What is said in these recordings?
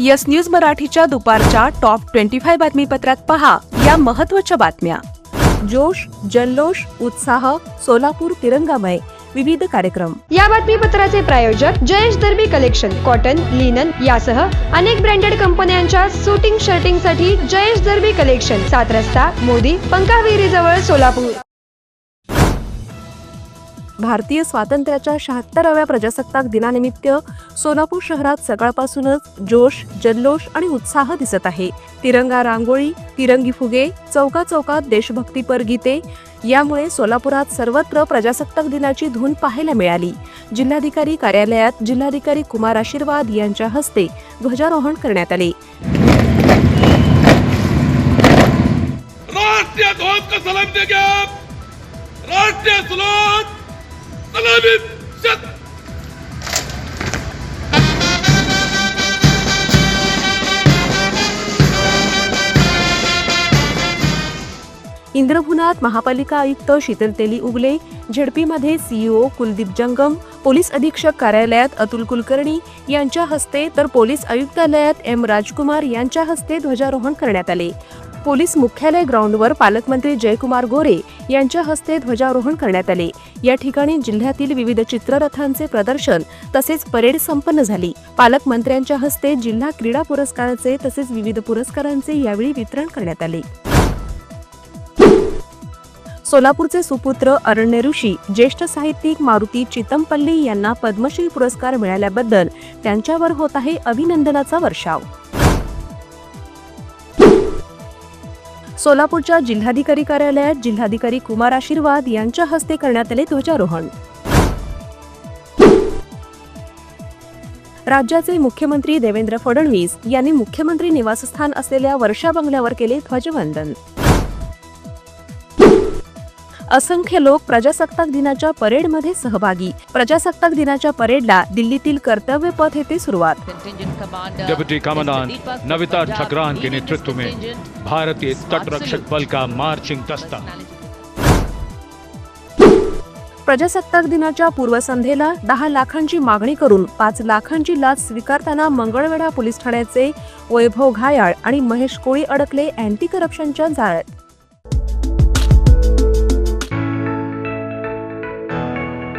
Yes news मराठीच्या दुपारच्या top twenty five बातमीपत्रात पहा या महत्त्वाच्या बातम्या. जोश जल्लोष उत्साह सोलापूर तिरंगामय विविध कार्यक्रम. या बातमीपत्राचे प्रायोजक Jayesh Darbi collection cotton linen यासह अनेक ब्रँडेड कंपन्यांच्या सुटिंग शर्टिंगसाठी जयेश दर्बी कलेक्शन सात रस्ता मोदी पंकाविहिरी जवळ सोलापूर. भारतीय स्वातंत्र्याच्या शहात्तराव्या प्रजासत्ताक दिनानिमित्त सोलापूर शहरात सकाळपासूनच जोश जल्लोष आणि उत्साह दिसत आहे. तिरंगा रांगोळी तिरंगी फुगे चौका चौकात देशभक्तीपर गीते यामुळे सोलापुरात सर्वत्र प्रजासत्ताक दिनाची धून पाहायला मिळाली. जिल्हाधिकारी कार्यालयात जिल्हाधिकारी कुमार आशीर्वाद यांच्या हस्ते ध्वजारोहण करण्यात आले. राष्ट्रीय ध्वज का इंद्रभुनात महापालिका आयुक्त शीतल तेली उगले झेडपीमध्ये सीईओ कुलदीप जंगम पोलीस अधीक्षक कार्यालयात अतुल कुलकर्णी यांच्या हस्ते तर पोलीस आयुक्तालयात एम राजकुमार यांच्या हस्ते ध्वजारोहण करण्यात आले. पोलीस मुख्यालय ग्राउंडवर पालकमंत्री जयकुमार गोरे यांच्या हस्ते ध्वजारोहण करण्यात आले. या ठिकाणी जिल्ह्यातील विविध चित्ररथांचे प्रदर्शन तसेच परेड संपन्न झाली. पालकमंत्र्यांच्या हस्ते जिल्हा क्रीडा पुरस्काराचे तसेच विविध पुरस्कारांचे यावेळी वितरण करण्यात आले. सोलापूरचे सुपुत्र अरण्य ऋषी ज्येष्ठ साहित्यिक मारुती चितमपल्ली यांना पद्मश्री पुरस्कार मिळाल्याबद्दल त्यांच्यावर होत आहे अभिनंदनाचा वर्षाव. सोलापूरच्या जिल्हाधिकारी कार्यालयात जिल्हाधिकारी कुमार आशीर्वाद यांच्या हस्ते करण्यात आले ध्वजारोहण. राज्याचे मुख्यमंत्री देवेंद्र फडणवीस यांनी मुख्यमंत्री निवासस्थान असलेल्या वर्षा बंगल्यावर केले ध्वजवंदन. असंख्य लोक प्रजासत्ताक दिनाच्या परेडमध्ये सहभागी. प्रजासत्ताक दिनाच्या परेडला दिल्लीतील कर्तव्य पथ येथे सुरुवात. डिप्टी कमांडेंट नविता ठकरान के नेतृत्व में भारतीय तटरक्षक बल का मार्चिंग दस्ता प्रजासत्ताक दिनाच्या पूर्वसंध्येला दहा लाखांची मागणी करून पाच लाखांची लाच स्वीकारताना मंगळवेढा पोलीस ठाण्याचे वैभव घायाळ आणि महेश कोळी अडकले अँटी करप्शनच्या जाळ्यात.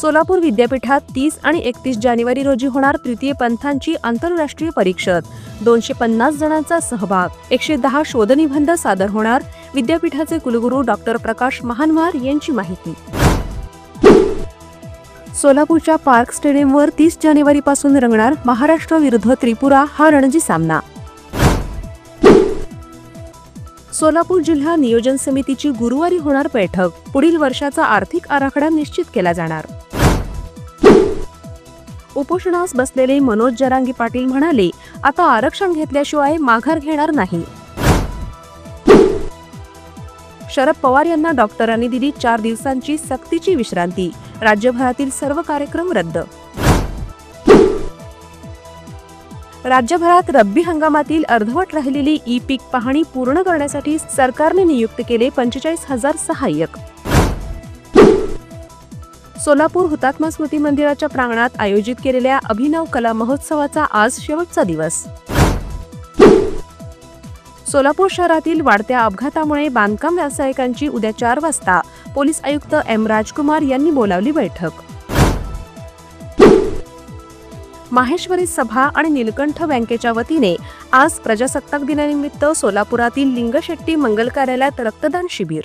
सोलापूर विद्यापीठात तीस आणि एकतीस जानेवारी रोजी होणार तृतीय पंथांची आंतरराष्ट्रीय परिषद दोनशे पन्नास जणांचा सहभाग. एकशे दहा शोधनिबंध सादर होणार. विद्यापीठाचे कुलगुरू डॉक्टर प्रकाश महानवार यांची माहिती. सोलापूरच्या पार्क स्टेडियमवर तीस जानेवारीपासून रंगणार महाराष्ट्र विरुद्ध त्रिपुरा हा रणजी सामना. सोलापूर जिल्हा नियोजन समितीची गुरुवारी होणार बैठक. पुढील वर्षाचा आर्थिक आराखडा निश्चित केला जाणार. उपोषणास बसलेले मनोज जरांगी पाटील म्हणाले आता आरक्षण घेतल्याशिवाय माघार घेणार नाही. शरद पवार यांना डॉक्टरांनी दिली चार दिवसांची सक्तीची विश्रांती. राज्यभरातील सर्व कार्यक्रम रद्द. राज्यभरात रब्बी हंगामातील अर्धवट राहिलेली ई पीक पाहणी पूर्ण करण्यासाठी सरकारने नियुक्त केले पंचेचाळीस हजार सहाय्यक. सोलापूर हुतात्मा स्मृती मंदिराच्या प्रांगणात आयोजित केलेल्या अभिनव कला महोत्सवाचा आज शेवटचा दिवस. सोलापूर शहरातील वाढत्या अपघातामुळे बांधकाम व्यावसायिकांची उद्या चार वाजता पोलीस आयुक्त एम राजकुमार यांनी बोलावली बैठक. माहेश्वरी सभा आणि निलकंठ बँकेच्या वतीने आज प्रजासत्ताक दिनानिमित्त सोलापुरातील लिंगशेट्टी मंगल कार्यालयात रक्तदान शिबिर.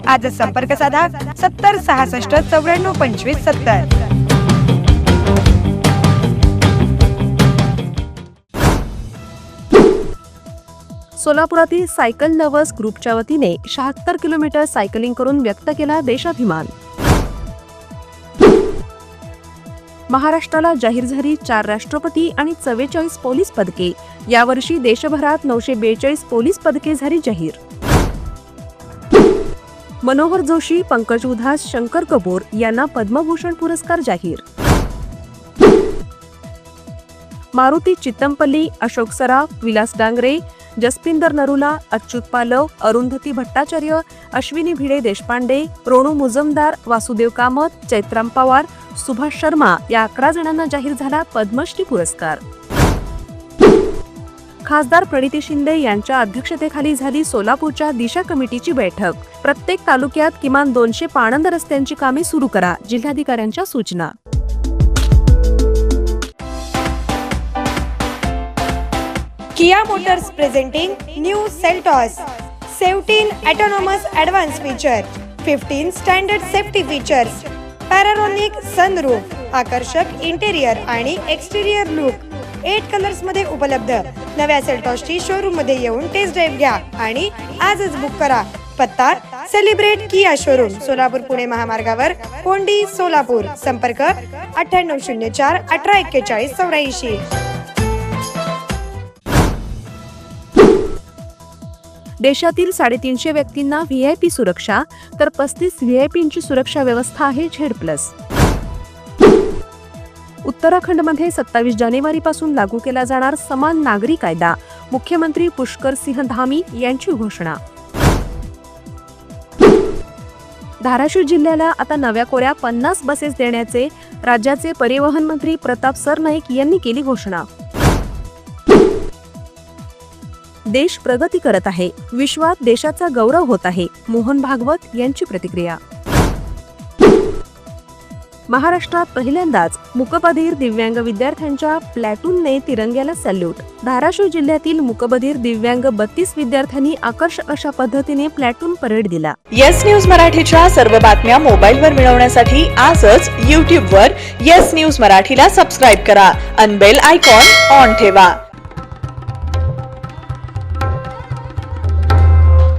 आजच संपर्क साधा सत्तर सहासष्ट चौऱ्याण्णव पंचवीस सत्तर. सोलापुरातील सायकल लव्हर्स ग्रुपच्या वतीने शहात्तर किलोमीटर सायकलिंग करून व्यक्त केला देशाभिमान. महाराष्ट्राला जाहीर झाली चार राष्ट्रपती आणि चव्वेचाळीस पोलीस पदके. यावर्षी देशभरात नऊशे बेचाळीस पोलीस पदके झाली जाहीर. मनोहर जोशी पंकज उधास शंकर कपूर यांना पद्मभूषण पुरस्कार जाहीर. मारुती चित्तमपल्ली अशोक सराफ विलास डांगरे जसपिंदर नरुला अच्युत पालव अरुंधती भट्टाचार्य अश्विनी भिडे देशपांडे रोणू मुजमदार वासुदेव कामत चैत्राम पवार सुभाष शर्मा या अकरा जणांना जाहीर झाला पद्मश्री पुरस्कार. खासदार प्रणिती शिंदे यांच्या अध्यक्षतेखाली झाली सोलापूरच्या दिशा कमिटीची बैठक. प्रत्येक तालुक्यात किमान दोनशे पाणंद रस्त्यांची कामे सुरू करा जिल्हाधिकाऱ्यांच्या सूचना. Kia Motors presenting new Seltos. Seventeen autonomous advance feature. Fifteen standard safety features. Panoramic sunroof आकर्षक इंटेरियर आणि एक्सटेरियर लुक. एट कलर्समध्ये उपलब्ध. नव्या सेल्टॉसची शोरूममध्ये येऊन टेस्ट ड्राईव्ह घ्या आणि आजच बुक करा. पत्ता celebrate Kia showroom Solapur Pune महामार्गावर कोंडी सोलापूर. संपर्क अठ्ठ्याण्णव शून्य चार अठरा एक्केचाळीस चौऱ्याऐंशी. देशातील साडेतीनशे व्यक्तींना व्ही आय पी सुरक्षा तर पस्तीस व्ही आय पींची सुरक्षा व्यवस्था आहे झेड प्लस. उत्तराखंडमध्ये सत्तावीस जानेवारीपासून लागू केला जाणार समान नागरी कायदा. मुख्यमंत्री पुष्कर सिंह धामी यांची घोषणा. धाराशिव जिल्ह्याला आता नव्या कोऱ्या पन्नास बसेस देण्याचे राज्याचे परिवहन मंत्री प्रताप सरनाईक यांनी केली घोषणा. देश प्रगती करत आहे. विश्वात देशाचा गौरव होत आहे. मोहन भागवत यांची प्रतिक्रिया. महाराष्ट्रात पहिल्यांदाच मुकबधीर दिव्यांग विद्यार्थ्यांच्या प्लॅटूनने तिरंग्याला सॅल्यूट. धाराशिव जिल्ह्यातील मुकबधीर दिव्यांग बत्तीस विद्यार्थ्यांनी आकर्षक अशा पद्धतीने प्लॅटून परेड दिला. येस न्यूज मराठीच्या सर्व बातम्या मोबाईलवर मिळवण्यासाठी आजच यूट्यूबवर येस न्यूज मराठीला सबस्क्राईब करा अनबेल आयकॉन ऑन ठेवा.